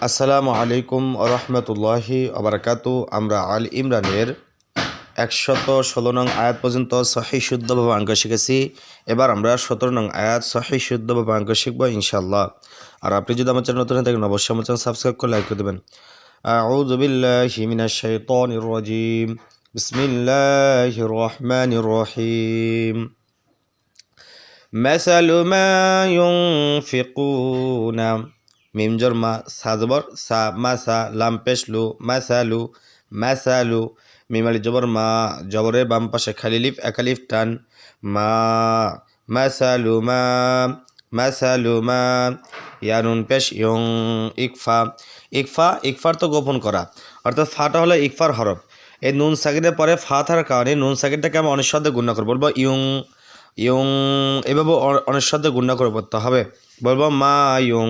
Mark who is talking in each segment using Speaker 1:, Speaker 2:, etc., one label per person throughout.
Speaker 1: আসসালামু আলাইকুম রহমতুল্লাহি আবরাকাতু আমরা আল ইমরানের একশত ষোলো নং আয়াত পর্যন্ত সহি শুদ্ধভাবে অঙ্ক শিখেছি এবার আমরা সতেরো নং আয়াত সহি শুদ্ধভাবে অঙ্ক শিখবো ইনশাল্লাহ আর আপনি যদি আমার চ্যানেল নতুন হয়ে থাকেন অবশ্যই আমার চ্যানেল সাবস্ক্রাইব করে লাইক করে দেবেন أعوذ بالله من الشيطان الرجيم بسم الله الرحمن الرحيم مثل ما ينفقون মিম জর মা সাজবর, সা মাসা লাম পেশলু মাসালু মাসালু মিমালি জবর, মা জবরের বাম পাশে খালি লিফ একালিফ টান। মা মাসালু মা মাসালু মা, ইয়ানুন পেশ ইয়ং, ইকফা। ইকফা, ইকফার তো গোপন করা। অর্থাৎ ফাটা হলো ইকফার হরফ। এই নুন সাকিনের পরে ফা থাকার কারণে নুন সাকিনটাকে আমি অনিঃশব্দে গুণা করব। বলব ইয়ং ইয়ং, এভাবে অ- অনিঃশব্দে গুণা করে পড়তে হবে। বলব মা ইয়ং।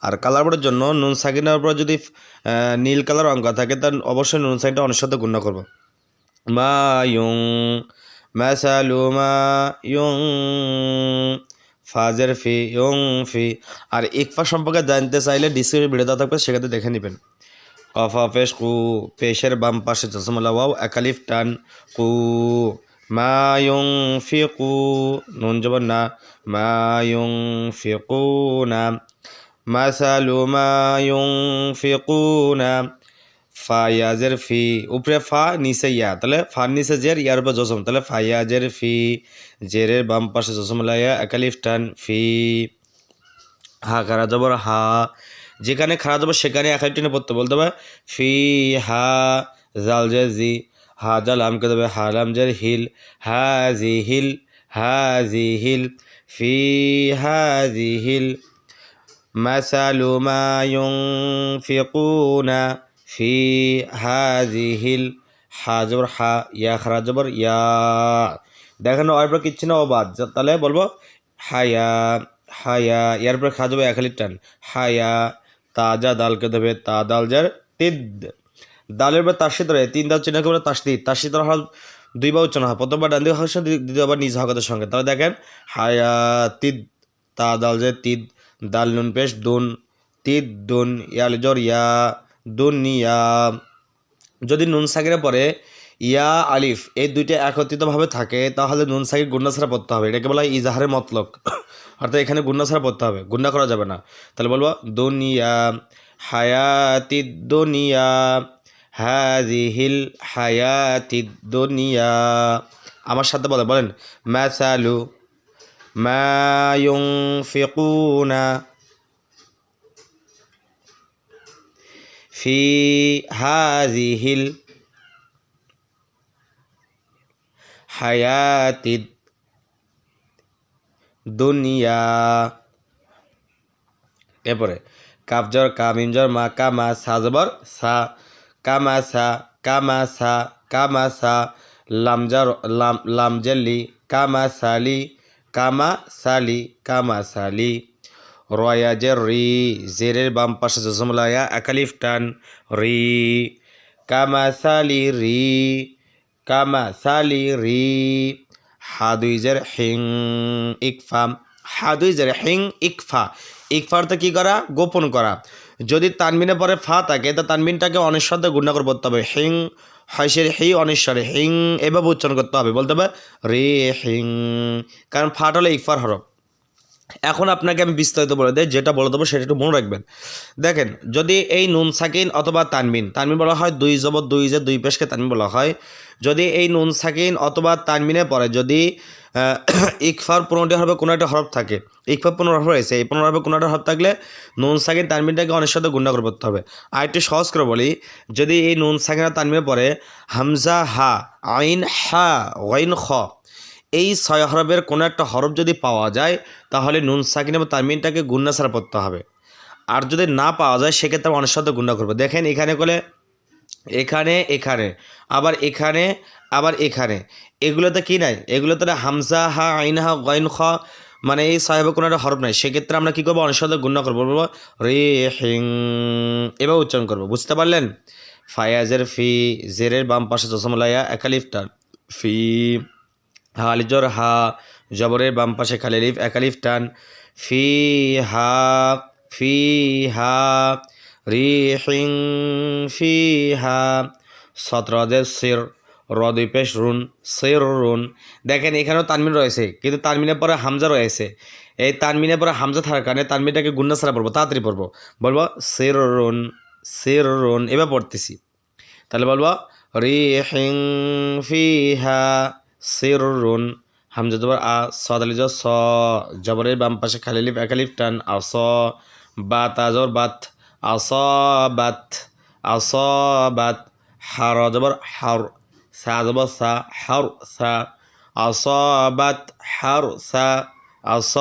Speaker 1: আর কালার বোর্ডের জন্য নুন সাকিনের উপর যদি নীল কালার অঙ্ক থাকে, তার অবশ্যই নুন সাকিনটা অনিঃশব্দে গুণা করব। মা ইয়ং মাসালু মা ইয়ং, ফাজের ফি, ইয়ং ফি। আর ইকফা সম্পর্কে জানতে চাইলে ডিসক্রিপশন ভিডিও থাকবে, সেক্ষেত্রে দেখে নেবেন। কফা পেশ কু, পেশের বাম পাশে চশমলা ওয়াও একালিফ টান কু। মা ইয়ং ফি নুন জবর না, মা ইয়ং ফি কু না মাসালু মা ইয়ং ফি না ফা ইয়াজের ফি উপরে ফা, নিচে ইয়া, তাহলে ফার নিচে জের, ইয়ার উপর জসম, তাহলে ফা ইয়াজের ফি, জেরের বাম পাশে জসম লাইয়া একালিফ টান ফি। হা, খারা জবর হা, যেখানে খারা জবর সেখানে এক টেনে পড়তে বলতে হবে, ফি হা, জাল জি। হা জাল আমকে দেবে হালাম জের হিল হা জি হিল হা জি হিল ফি হা জি হিল مثل ما ينفقون في هذه الحجر হা ইয়া খারা জবর ইয়া দেখানো আর পর কিচ্ছু না ও বাদ যা- তাহলে বলবো হায়া হায়া ইয়ার পর খা যাবে একালি টান হায়া তাজা দালকে দেবে তা দাল যার তিদ দালের বা তার সাথে তিন দাল চিহ্ন করে তাসদি তার সাথে হল দুইবার উচ্চারণ হয় প্রথমবার ডান দিকে সঙ্গে দ্বিতীয়বার নিজ হকাতের সঙ্গে। তাহলে দেখেন, হায়া তিদ, তা দাল যে তিদ, দাল নুন পেশ, দুন, তিদ, দুন ইয়াল জর, ইয়া দুনিয়া যদি নুন সাকিরের পরে ইয়া, আলিফ, এই দুইটা একত্রিতভাবে থাকে, তাহলে নুন সাকির গুন্না ছাড়া পড়তে হবে। এটাকে বলা হয় ইজাহারের মতলক। অর্থাৎ এখানে গুন্না ছাড়া পড়তে হবে। গুন্না করা যাবে না। তাহলে বলব দুনিয়া হায়াতি দুনিয়া হাজিহিল হায়াতি দুনিয়া আমার সাথে বলে বলেন ম্যাসালু মা ইউনফিকুনা في هذه الحياة الدنيا এরপরে কাবজর কামিনজর মা কামা সাজবর সা কামা সা কামা সা কামা সা লামজর, লাম লামজলি কামা সালি কামা সালি কামা সালি রয়াজের রি, জেরের বাম পাশে জসমলায়া একালিফ টান, রি। কামা সালি রি কামা সালি রি হাদুইজের হিং, ইকফা। হাদুইজের হিং, ইকফা। ইকফারতে কি করা? গোপন করা। যদি তানমিনে পরে ফা থাকে, তা তানমিনটাকে অনিশ্বরে গুণা করে বলতে হবে। হিং হাইসের হি অনিশ্বরে হিং এভাবে উচ্চারণ করতে হবে। বলতে হবে রে হিং। কারণ ফাটলে হলে ইকফার হরফ। এখন আপনাকে আমি বিস্তারিত বলে দেয় যেটা বলে দেবো সেটা একটু মনে রাখবেন। দেখেন, যদি এই নুন সাকিন অথবা তানমিন তানমিন বলা হয় দুই জবর দুই যে দুই পেশকে তানমিন বলা হয়, যদি এই নুন সাকিন অথবা তানমিনে পরে যদি ইকফার পনেরোটি হরফে কোনো একটা হরফ থাকে, ইকফার পনেরো হরফ রয়েছে, এই পনেরো হরফে কোনো একটা হরফ থাকলে নুন সাকিন তানমিনটাকে অনেক সাথে গুণা করে পড়তে হবে। আর একটু সহজ করে বলি, যদি এই নুন সাকিন আর তানমিনে পরে হামজা হা, আইন হা ওয়াইন খ এই ছয় হরফের কোনো একটা হরফ যদি পাওয়া যায়, তাহলে নুন, সাকিন এবং তানমিনটাকে গুন্না ছাড়া পড়তে হবে। আর যদি না পাওয়া যায়, সেক্ষেত্রে অনেক সাথে গুন্না করবে। দেখেন এখানে করলে এখানে এখানে, আবার এখানে আবার এখানে। এগুলোতে কি নাই? এগুলোতে না হামজা, হা, আইন, হা গইন খ মানে এই সাহেবের কোনো একটা হরফ নাই। সেক্ষেত্রে আমরা কী করব? অনেক গুন্না করব। বলব রে হিং এবার উচ্চারণ করব। বুঝতে পারলেন? ফায়াজের ফি, জেরের বাম পাশে চশমলাইয়া একালিফটার ফি হালিজর হা, জবরের বাম পাশে খালি লিফ একালিফ টান। ফি হা ফি হা রিহিং ফিহা সতরদের সির রদই পেশ রুন, সির রুন। দেখেন, এখানেও তানমিন রয়েছে, কিন্তু তানমিনের পরে হামজা রয়েছে। এই তানমিনের পরে হামজা থাকার কারণে তানমিনটাকে গুন্না ছাড়া পড়ব, তাড়াতাড়ি পড়ব। বলব, সির রুন সির রুন, এবার পড়তেছি। তাহলে বলব রিহিং ফিহা সির রুন হামজা জবর আ সদালিজ স, জবরের বাম পাশে খালিলিফ একালিফ টান, আস, বাত আজর বাত, আস বাত আস, বাত, হার, জবর হার, সা, জবর সা, হার, সা, আস, বাত, হার, সা, আস,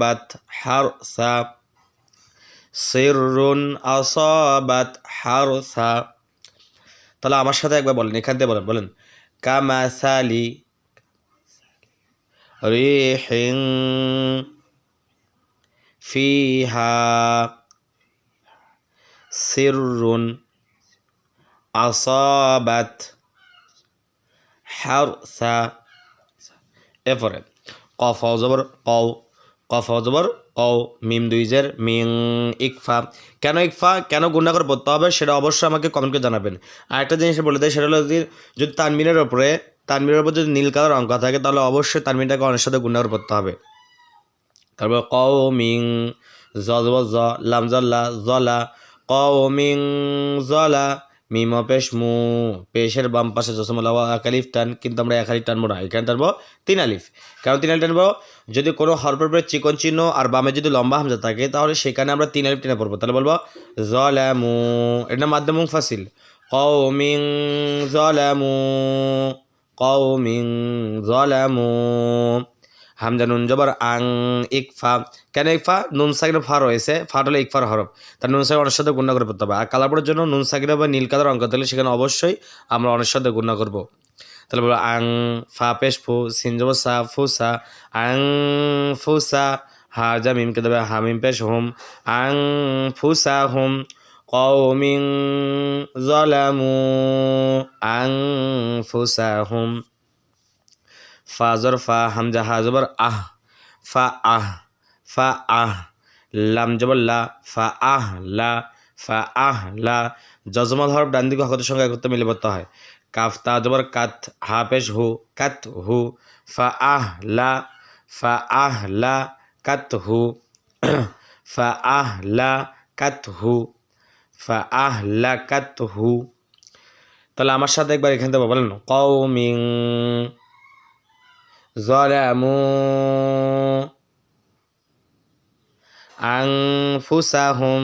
Speaker 1: বাত, হার, সা সিরুন আসাবাত হারসা তাহলে আমার সাথে একবার বলেন, এখান থেকে বলেন বলেন, কামাসালি রিহিং ফিহা সিরুন আসাবাত হারসা। এরপরে কফ জবর কও, কফ জবর কও, মিম দুইজের মিং ইকফা। কেন ইকফা? কেন গুণা করে পড়তে হবে? সেটা অবশ্যই আমাকে কমেন্ট করে জানাবেন। আর একটা জিনিস বলে দেয় সেটা হলো যদি তানমিনের ওপরে তানমিনের উপর যদি নীল কালার অঙ্ক থাকে, তাহলে অবশ্যই তানমিনটাকে অনেক সাথে গুণা করে পড়তে হবে। তারপর কও মিং জজব জ, লাম জল্লা, জলা। মিং জলা, মিম পেশ মু, পেশের বাম পাশে জসমলা এক আলিফ টান, কিন্তু আমরা এক আলিফ টানবো না, এখানে টানবো তিন আলিফ। কারণ তিন আলিফ টানবো, যদি কোনো হরফের পরে চিকন চিহ্ন আর বামে যদি লম্বা হামজা থাকে, তাহলে সেখানে আমরা তিন আলিফ টেনে পড়ব। তাহলে বলব জলামু, এটা মাধ্যম ফাসিল। কৌমিং জলামু কৌমিং জলামু হামজা নুন জবর আং ইকফা। কেন ইকফা? নুন সাকির ফা রয়েছে। ফাট হলে ইকফার হরফ। তার নুন সাকির অনেক সাথে করে পড়তে হবে। আর কালাপুরের জন্য নুন সাকির বা নীল কালার অঙ্ক তাহলে সেখানে অবশ্যই আমরা অনেক সাথে গুণা করব। তাহলে বলব আং, ফা, পেশ, ফু, সিন, জবর, সা ফুসা আং ফুসা হা যা মিমকে দেবে হা মিম পেশ, হুম। আং ফুসা হুম। জলামু আং ফাজর ফা হামজা হা জবর আহ ফা আহ ফা আহ লাম জবর লা ফা আহ লা ফা আহ লা যজমল হরফ ডান দিকে হকতের সঙ্গে একত্র মিলে পড়তে হয়। কাফ তা জবর কাত হা পেশ হু, কাত হু ফা আহ লা ফা আহ লা, কাত হু ফা আহ লা, কাত হু। ফা তাহলে আমার সাথে একবার এখান থেকে বলেন কৌমিং জরামু আংফুসাহুম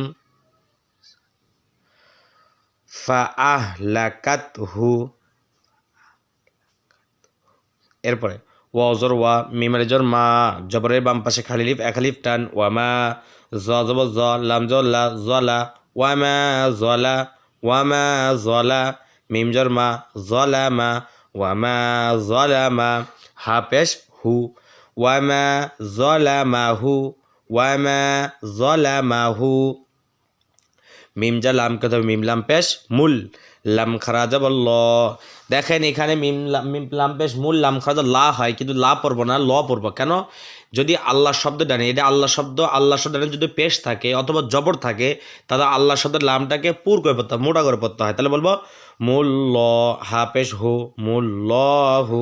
Speaker 1: ফা হু এরপরে, ওয়া অজর ওয়া মিমারে জর মা, জবরের বাম পাশে খালি লিফ, এক লিফ টান, ওয়া মা, জ জব জ, লাম জ লা জ লা। মা জলা ওয়া মা জলা মিম জর মা জলা মা, ওয়া মা জলা মা, হা পেশ হু ওয়ামা জলামাহু ওয়ামা জলামাহু মিম যা লাম কে তবে মিম লাম পেশ মূল, লাম খারাজা বলল দেখেন এখানে মিম লাম পেশ মূল, লাম খারাজা লা হয়, কিন্তু লা পড়ব না, ল পড়ব। কেন? যদি আল্লাহ শব্দ ডানে, এটা আল্লাহ শব্দ আল্লাহ শব্দ যদি পেশ থাকে অথবা জবর থাকে, তাহলে আল্লাহ শব্দের লামটাকে পুর করে পড়তে মোটা করে পড়তে হয়। তাহলে বলব মূল ল হা পেশ হু মূল ল হু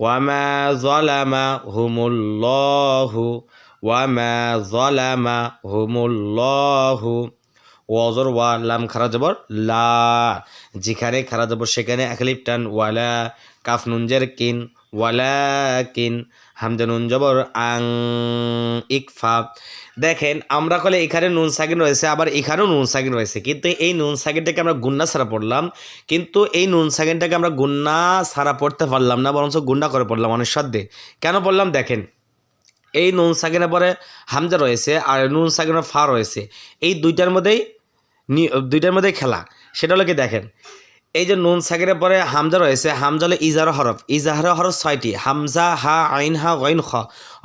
Speaker 1: ওয়ামা জলামা হুমুল্লাহু ওয়ামা জলামা হুমুল্লাহু ওয়াজর, ওয়া, লাম, খারা, জবর, লা, যেখানে খারা, জবর, সেখানে একলিপ টান ওয়ালা, কাফ, নুনজের, কিন ওয়ালা কিন হামজা নুন জবর, আং, ইকফা। দেখেন, আমরা কলে এখানে নুন সাকিন রয়েছে, আবার এখানেও নুন সাকিন রয়েছে। কিন্তু এই নুন সাকিনটাকে আমরা গুন্না ছাড়া পড়লাম। কিন্তু এই নুন সাকিনটাকে আমরা গুন্না ছাড়া পড়তে পারলাম না, বরঞ্চ গুন্ডা করে পড়লাম অনেক সাধ্যে কেন পড়লাম? দেখেন, এই নুন সাকিনের পরে হামজা রয়েছে আর নুন সাকিনের ফা রয়েছে, এই দুইটার মধ্যেই দুইটার মধ্যেই খেলা। সেটা হলো কি দেখেন এই যে নুন সাকিরের পরে হামজা রয়েছে হামজা হলো ইজার হরফ ইজাহার হরফ ছয়টি, হামজা, হা, আইন, হা, গইন, খ।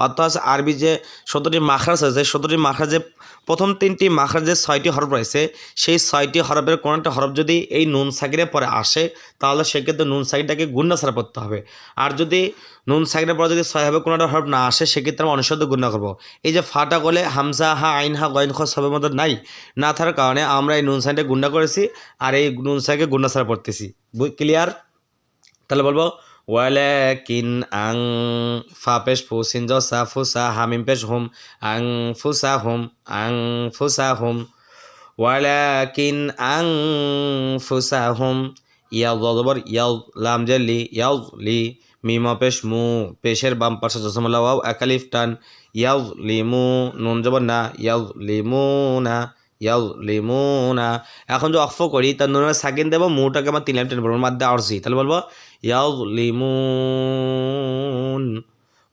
Speaker 1: অর্থাৎ আরবি যে সতেরোটি মাখরাজ আছে, সতেরোটি মাখরাজে প্রথম তিনটি মাখরাজে ছয়টি হরফ রয়েছে। সেই ছয়টি হরফের কোনো একটা হরফ যদি এই নুন সাকিরের পরে আসে, তাহলে সেক্ষেত্রে নুন সাকিরটাকে গুন্না ছাড়া পড়তে হবে। আর যদি নুন সাকিরের পরে যদি ছয় হবে কোনো একটা হরফ না আসে, সেক্ষেত্রে আমরা অনুষদ গুন্না করব। এই যে ফাটা করলে হামসা হা, আইন, হা, গয়ন খ সবের মধ্যে নাই, না থাকার কারণে আমরা এই নুন সাইনটা গুন্ডা করেছি আর এই নুন সাইকে গুন্ডা ছাড়া পড়তেছি। ক্লিয়ার তাহলে বলব ওয়ালাকিন আং ফা পেশ ফু সিন জ সা ফু সা হামিম পেশ হুম, আং ফু সা হুম, আং ফু সা হুম। ওয়ালাকিন আং ফু সা হুম ইয়াও জবর ইয়াও লাম জালি ইয়াও লি মিমা পেশ মু, পেশের বাম পাশে জসমলা ওয়াও একালিফ টান ইয়াও লিমু নুন জবর না ইয়াও লিমু না। ইয়াও লিমু না এখন যদি অক্ফ করি, তার নুনের সাকিন দেবো মুটাকে আমার তিন লাইন টেনে বলব মাধ্যমে আরসি তাহলে বলব ইয়াজলিমুন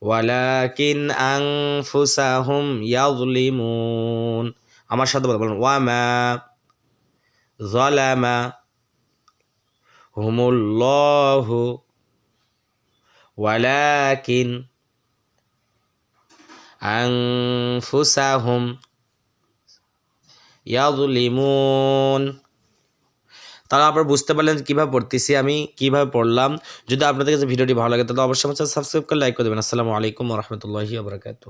Speaker 1: ওয়ালাকিন আনফুসাহুম ইয়াজলিমুন আমার সাথে বলব বলুন ওয়ামা জালামা হুমুল্লাহু, ওয়ালাকিন আনফুসাহুম ইয়াজলিমুন তাহলে আপনারা বুঝতে পারলেন কীভাবে পড়তেছি আমি, কীভাবে পড়লাম। যদি আপনাদের কাছে ভিডিওটি ভালো লাগে, তাহলে অবশ্যই সাবস্ক্রাইব করে লাইক করে দেবেন। আসসালামু আলাইকুম রহমতুল্লাহি আবরাকাতু